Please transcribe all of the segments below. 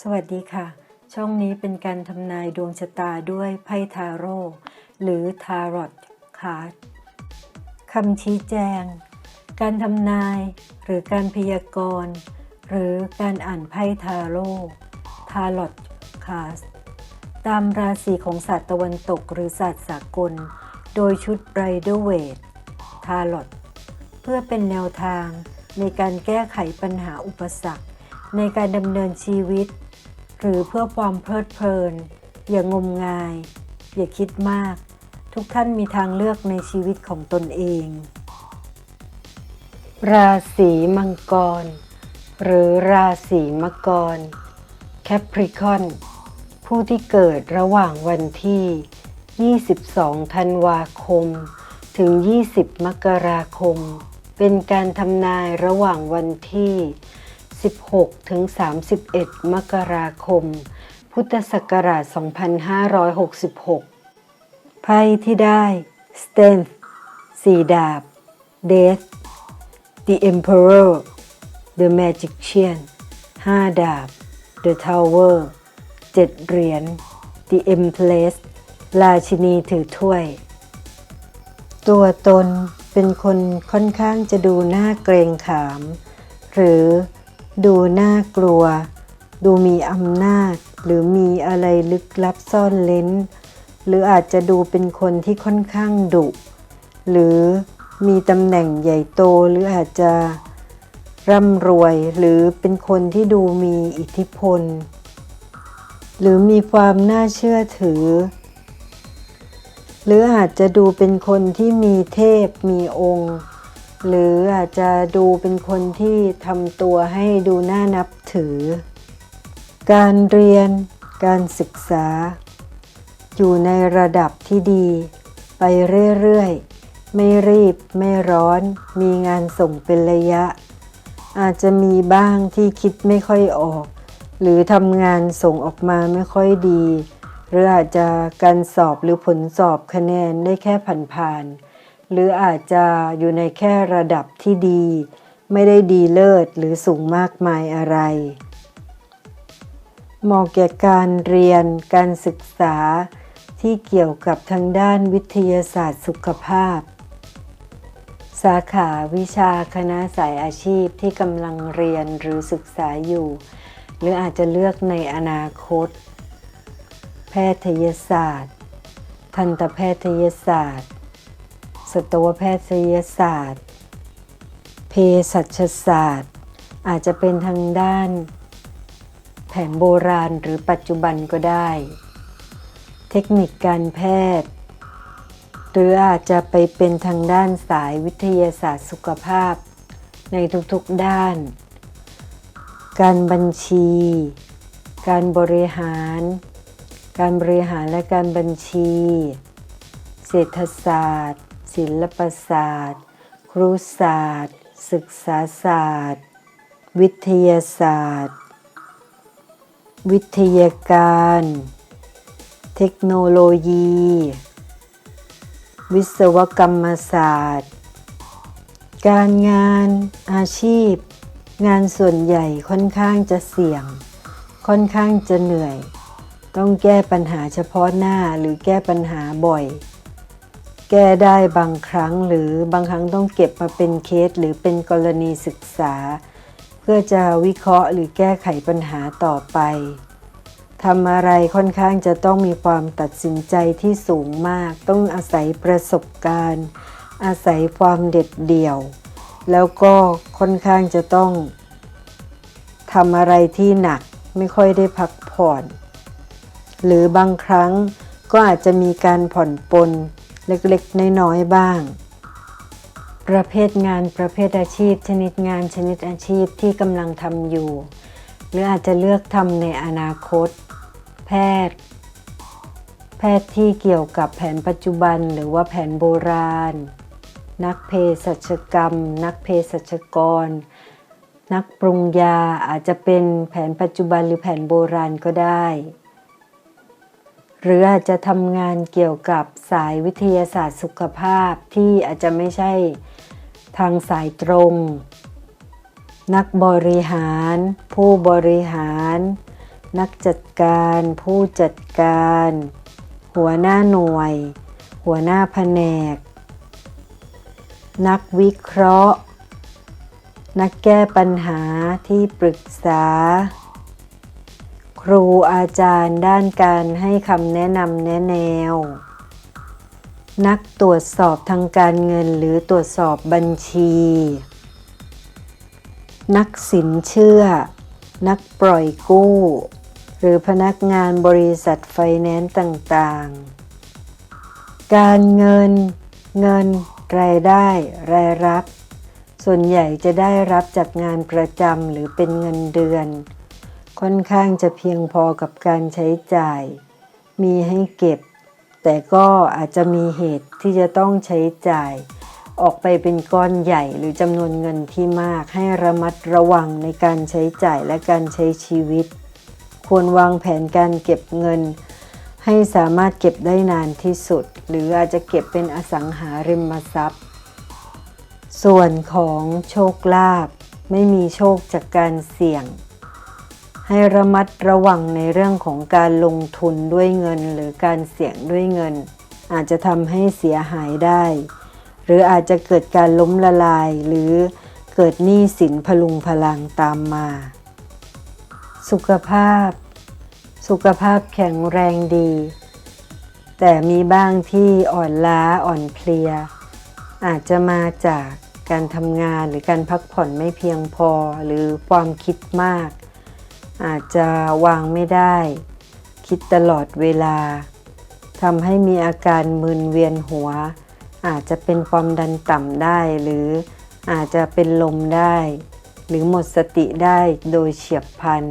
สวัสดีค่ะ ช่องนี้เป็นการทำนายดวงชะตาด้วยไพ่ทาโร่หรือทารอตคาร์ดคำชี้แจง การทำนาย หรือการพยากรณ์หรือการอ่านไพ่ทาโร่ทารอตคาร์ดตามราศีของศาสตร์ตะวันตกหรือศาสตร์สากล โดยชุดไรเดอร์เวททารอตเพื่อเป็นแนวทางในการแก้ไขปัญหาอุปสรรค ในการดำเนินชีวิต หรือเพื่อความเพลิดเพลิน อย่างมงาย อย่าคิดมาก ทุกท่านมีทางเลือกในชีวิตของตนเอง ราศีมังกร หรือราศีมกรแคปริคอนผู้ที่เกิดระหว่างวันที่ 22 ธันวาคม ถึง 20 มกราคม เป็นการทำนายระหว่างวันที่ 16 ถึง 31 มกราคม พุทธศักราช 2566 ไพ่ที่ได้ Strength สี่ดาบ Death The Emperor The Magician ห้าดาบ The Tower เจ็ดเหรียญ The Empress ราชินีถือถ้วย ตัวตนเป็นคนค่อนข้างจะดูน่าเกรงขาม หรือ ดูน่ากลัว ดูมีอำนาจ หรือมีอะไรลึกลับซ่อนเล้น หรืออาจจะดูเป็นคนที่ค่อนข้างดุ หรือมีตำแหน่งใหญ่โตหรืออาจจะร่ำรวยหรือเป็นคนที่ดูมีอิทธิพล หรือมีความน่าเชื่อถือ หรืออาจจะดูเป็นคนที่มีเทพมีองค์ หรืออาจจะดูเป็นคนที่ทำตัวให้ดูน่านับถือ การเรียน การศึกษา อยู่ในระดับที่ดี ไปเรื่อยๆ ไม่รีบไม่ร้อน มีงานส่งเป็นระยะ อาจจะมีบ้างที่คิดไม่ค่อยออก หรือทำงานส่งออกมาไม่ค่อยดี หรืออาจจะการสอบหรือผลสอบคะแนนได้แค่ผ่านๆ หรืออาจจะอยู่ในแค่ระดับที่ดี ไม่ได้ดีเลิศหรือสูงมากมายอะไรเหมาะแก่การเรียนการศึกษาที่เกี่ยวกับทางด้านวิทยาศาสตร์สุขภาพ สาขาวิชาคณะสายอาชีพที่กำลังเรียนหรือศึกษาอยู่ หรืออาจจะเลือกในอนาคต แพทยศาสตร์ ทันตแพทยศาสตร์ สัตวแพทยศาสตร์ เภสัชศาสตร์ อาจจะเป็นทางด้าน แผนโบราณหรือปัจจุบันก็ได้ เทคนิคการแพทย์ หรืออาจจะไปเป็นทางด้านสายวิทยาศาสตร์สุขภาพ ในทุกๆด้าน การบัญชี การบริหาร การบริหารและการบัญชี เศรษฐศาสตร์ ศิลปศาสตร์ ครุศาสตร์ ศึกษาศาสตร์ วิทยาศาสตร์ วิทยาการ เทคโนโลยี วิศวกรรมศาสตร์ การงานอาชีพ งานส่วนใหญ่ค่อนข้างจะเสี่ยง ค่อนข้างจะเหนื่อย ต้องแก้ปัญหาเฉพาะหน้าหรือแก้ปัญหาบ่อย แก้ได้บางครั้งหรือบางครั้งต้องเก็บมาเป็นเคสหรือเป็นกรณีศึกษา เพื่อจะวิเคราะห์หรือแก้ไขปัญหาต่อไปทำอะไรค่อนข้างจะต้องมีความตัดสินใจที่สูงมาก ต้องอาศัยประสบการณ์ อาศัยความเด็ดเดี่ยว แล้วก็ค่อนข้างจะต้องทำอะไรที่หนักไม่ค่อยได้พักผ่อน หรือบางครั้งก็อาจจะมีการผ่อนปลน เล็กๆ น้อยๆ บ้าง ประเภทงานประเภทอาชีพ ชนิดงานชนิดอาชีพที่กำลังทำอยู่ หรืออาจจะเลือกทำในอนาคต แพทย์ แพทย์ที่เกี่ยวกับแผนปัจจุบันหรือว่าแผนโบราณ นักเภสัชกรรม นักเภสัชกร นักปรุงยาอาจจะเป็นแผนปัจจุบันหรือแผนโบราณก็ได้ หรืออาจจะทำงานเกี่ยวกับสายวิทยาศาสตร์สุขภาพที่อาจจะไม่ใช่ทางสายตรง นักบริหาร ผู้บริหาร นักจัดการ ผู้จัดการ หัวหน้าหน่วย หัวหน้าแผนก นักวิเคราะห์ นักแก้ปัญหาที่ปรึกษา ครูอาจารย์ด้านการให้คำแนะนำแนะแนว นักตรวจสอบทางการเงินหรือตรวจสอบบัญชี นักสินเชื่อ นักปล่อยกู้ หรือพนักงานบริษัทไฟแนนซ์ต่างๆ การเงิน เงิน รายได้ รายรับ ส่วนใหญ่จะได้รับจากงานประจำหรือเป็นเงินเดือน ค่อนข้างจะเพียงพอกับการใช้จ่าย มีให้เก็บ แต่ก็อาจจะมีเหตุที่จะต้องใช้จ่าย ออกไปเป็นก้อนใหญ่หรือจำนวนเงินที่มากให้ระมัดระวังในการใช้จ่ายและการใช้ชีวิต ควรวางแผนการเก็บเงิน ให้สามารถเก็บได้นานที่สุด หรืออาจจะเก็บเป็นอสังหาริมทรัพย์ ส่วนของโชคลาภไม่มีโชคจากการเสี่ยง ให้ระมัดระวังในเรื่องของการลงทุนด้วยเงิน หรือการเสี่ยงด้วยเงิน อาจจะทำให้เสียหายได้ หรืออาจจะเกิดการล้มละลายหรือเกิดหนี้สินพลุงพลังตามมา สุขภาพ สุขภาพแข็งแรงดี แต่มีบ้างที่อ่อนล้าอ่อนเพลีย อาจจะมาจากการทำงานหรือการพักผ่อนไม่เพียงพอหรือความคิดมาก อาจจะวางไม่ได้ คิดตลอดเวลาทำให้มีอาการมึนเวียนหัว อาจจะเป็นความดันต่ำได้ หรืออาจจะเป็นลมได้ หรือหมดสติได้โดยเฉียบพลัน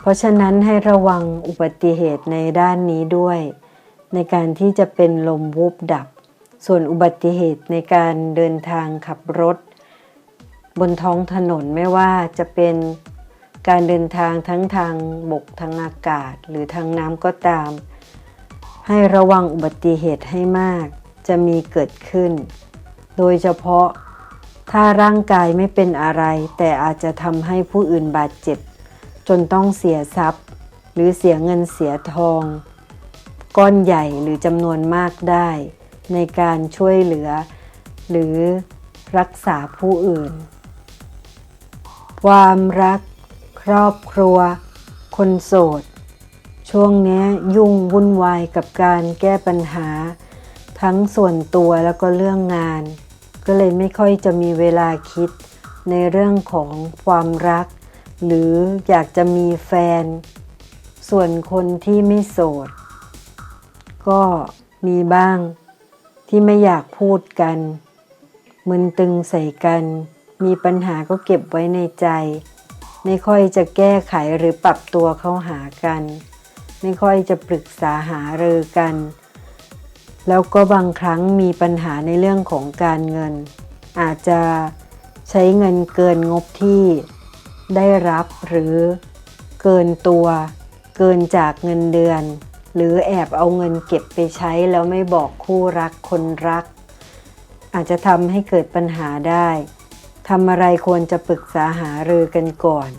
เพราะฉะนั้นให้ระวังอุบัติเหตุในด้านนี้ด้วย ในการที่จะเป็นลมวูบดับ ส่วนอุบัติเหตุในการเดินทางขับรถ บนท้องถนนไม่ว่าจะเป็น การเดินทางทั้งทางบกทางอากาศหรือทางน้ำก็ตาม ให้ระวังอุบัติเหตุให้มาก จะมีเกิดขึ้น โดยเฉพาะถ้าร่างกายไม่เป็นอะไร แต่อาจจะทำให้ผู้อื่นบาดเจ็บ จนต้องเสียทรัพย์ หรือเสียเงินเสียทอง ก้อนใหญ่หรือจำนวนมากได้ ในการช่วยเหลือ หรือรักษาผู้อื่น ความรัก ครอบครัว คนโสด ช่วงนี้ยุ่งวุ่นวายกับการแก้ปัญหา ทั้งส่วนตัวแล้วก็เรื่องงาน ก็เลยไม่ค่อยจะมีเวลาคิดในเรื่องของความรัก หรืออยากจะมีแฟน ส่วนคนที่ไม่โสด ก็มีบ้างที่ไม่อยากพูดกัน มึนตึงใส่กัน มีปัญหาก็เก็บไว้ในใจ ไม่ค่อยจะแก้ไขหรือปรับตัวเข้าหากัน ไม่ค่อยจะปรึกษาหารือกัน แล้วก็บางครั้งมีปัญหาในเรื่องของการเงิน อาจจะใช้เงินเกินงบที่ได้รับหรือเกินตัว เกินจากเงินเดือน หรือแอบเอาเงินเก็บไปใช้แล้วไม่บอกคู่รักคนรัก อาจจะทำให้เกิดปัญหาได้ ทำอะไรควรจะปรึกษาหารือกันก่อน